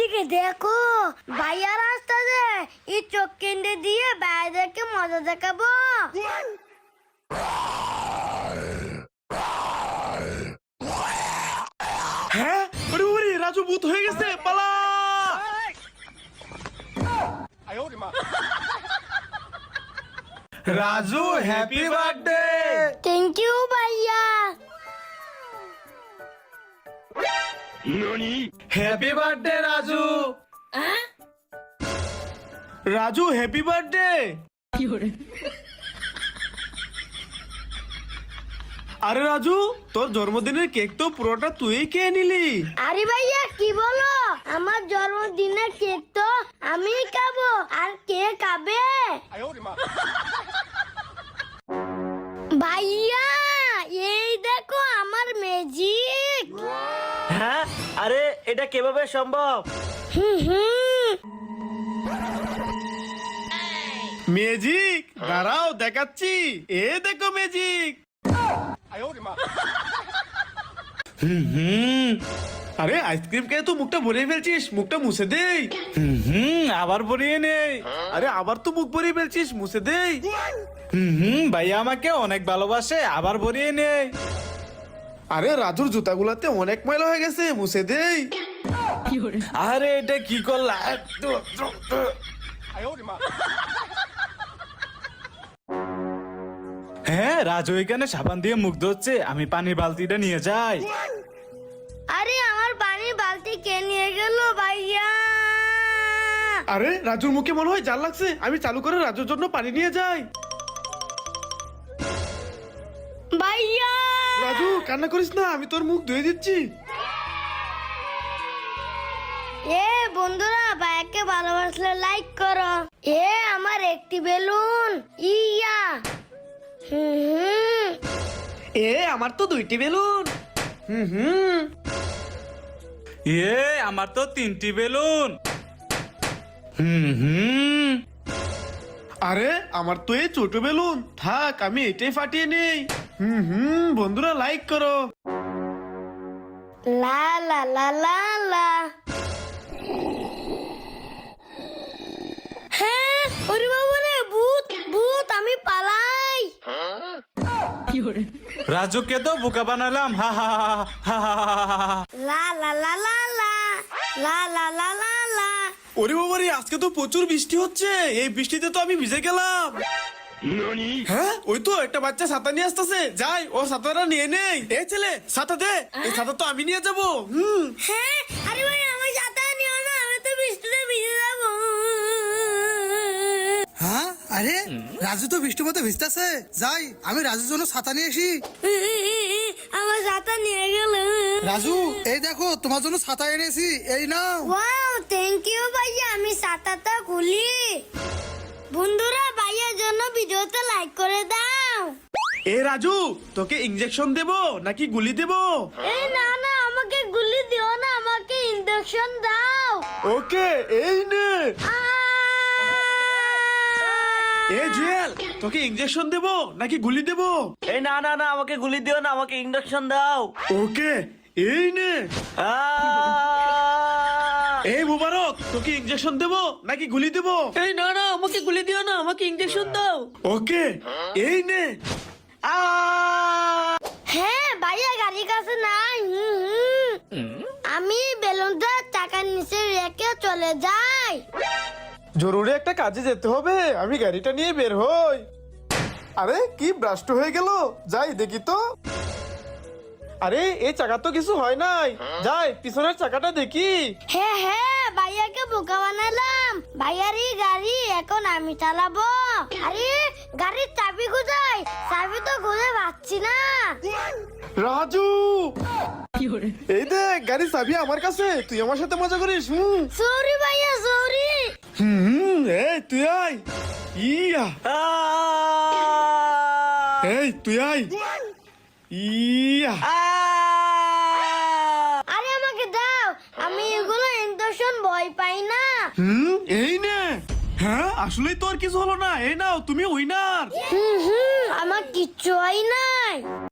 এদিকে দেখো ভাইয়া রাস্তা দে। এই চোখ কেন্দ্রে দিয়ে বাইরেকে মজা দেখাবো। হ্যাঁ? ওরে ওরে রাজু ভূত হয়ে গেছে পালা! Raju happy birthday thank you ভাইয়া। Happy birthday Raju. Raju happy birthday আরে রাজু তোর জন্মদিনের কেক তো পুরোটা তুই খেয়ে নিলি। আরে ভাইয়া কি বলো? আমার জন্মদিনের কেক তো আমি খাব। আর কে খাবে? ভাইয়া এই দেখো আমার ম্যাজিক হ্যাঁ? আরে এটা কীভাবে সম্ভব? হুম হুম। ম্যাজিক দাঁড়াও দেখাচ্ছি। এ দেখো ম্যাজিক। আরে আইসক্রিম খেয়ে তো মুখটা ভরিয়ে ফেলছিস মুখটা মুছে দেই। হুম হুম আবার ভরিয়ে নেই। আরে আবার তো মুখ ভরিয়ে ফেলছিস মুছে দেই। হুম হুম ভাইয়া আমাকে অনেক ভালোবাসে আবার ভরিয়ে নেই। আরে রাজুর জুতাগুলাতে অনেক ময়লা হয়ে গেছে মুছে দেই। আরে এটা কি করলা? হ্যাঁ রাজু এখানে সাবান দিয়ে মুখ ধুচ্ছে আমি পানির বালতিটা নিয়ে যাই। আরে আমার পানির বালতি কে নিয়ে গেল ভাইয়া? আরে রাজুর মুখে মনে হয় জাল লাগছে আমি চালু করে রাজুর জন্য পানি নিয়ে যাই। ভাইয়া! রাজু কান্না করিস না আমি তোর মুখ ধুয়ে দিচ্ছি। এ বন্ধুরা ভাইয়াকে ভালোবাসলে লাইক করো। এ আমার একটি বেলুন ইয়া। হুম হুম। এ আমার তো দুইটি বেলুন। হুম হুম। এ আমার তো তিনটি বেলুন। হুম হুম। আরে আমার তো এই ছোট বেলুন। থাক আমি এটাই ফাটিয়ে নেই। হুম হুম বন্ধুরা লাইক করো। লা লা লা লা লা। হ্যাঁ ওরে বাবা রে ভূত ভূত আমি পালাই। রাজুকে তো বোকা বানালাম হা হা হা হা হা হা হা হা। লা লা লা লা লা। লা লা লা লা লা। ওরে বাবারে আজকে তো প্রচুর বৃষ্টি হচ্ছে এই বৃষ্টিতে তো আমি ভিজে গেলাম। হ্যাঁ? ওই তো একটা বাচ্চা ছাতা নিয়ে আসতেছে। যাই ও ছাতাটা নিয়ে নেই। এ ছেলে ছাতা দে। এই ছাতা তো আমি নিয়ে যাব। হুম। হ্যাঁ? আরে ভাই আমার ছাতা নিও না আমি তো বৃষ্টিতে ভিজে যাব। হ্যাঁ? আরে রাজু তো বৃষ্টি মতো ভিজতেছে। যাই আমি রাজুর জন্য ছাতা নিয়ে আসি। আমার ছাতা নিয়ে গেল। রাজু এই দেখো তোমার জন্য ছাতা এনেছি। এই নাও। ওয়াও থ্যাংক ইউ ভাইয়া। আমি ছাতাটা খুলি। বন্ধুরা ভাইয়ার জন্য ভিডিওতে লাইক করে দাও। এ রাজু তোকে ইঞ্জেকশন দেবো নাকি গুলি দেবো? এই না না আমাকে গুলি দিও না আমাকে ইনজেকশন দাও। ওকে এই নে। এ জুয়েল তোকে ইঞ্জেকশন দেবো নাকি গুলি দেবো? এই না না না আমাকে গুলি দিও না আমাকে ইন্ডাকশন দাও। ওকে এই নে! এই মুবারক তোকে ইঞ্জেকশন দেবো নাকি গুলি দেবো? এই না না আমাকে গুলি দিও না আমাকে ইঞ্জেকশন দাও। ওকে এই নে। হ্যাঁ ভাইয়া গাড়ির কাছে নাই। আমি বেলুনটা চাকার নিচে রেখে চলে যাই। জরুরি একটা কাজে যেতে হবে আমি গাড়িটা নিয়ে বের হই। আরে কি ব্রাস্ট হয়ে গেল? যাই দেখি তো। আরে এই চাকা তো কিছু হয় নাই। যাই পিছনের চাকাটা দেখি। হ্যাঁ হ্যাঁ ভাইয়াকে বোকা বানালাম। ভাইয়ারই গাড়ি এখন আমি চালাবো। আরে গাড়ির চাবি কোথায়? চাবি তো খুঁজে পাচ্ছি না। রাজু! এই দেখ গাড়ির চাবি আমার কাছে। তুই আমার সাথে মজা করিস হুম? সরি ভাইয়া সরি হুম এই তুই আয়। ইয়া। এই তুই আয়। ইয়া। আরে আমাকে দাও আমি এগুলো ইন্ডকশন ভয় পাই না। হুম এই নে। হ্যাঁ আসলেই তো আর কিছু হলো না। এই নাও, তুমি উইনার হুম, আমার কিচ্ছু হয় নাই।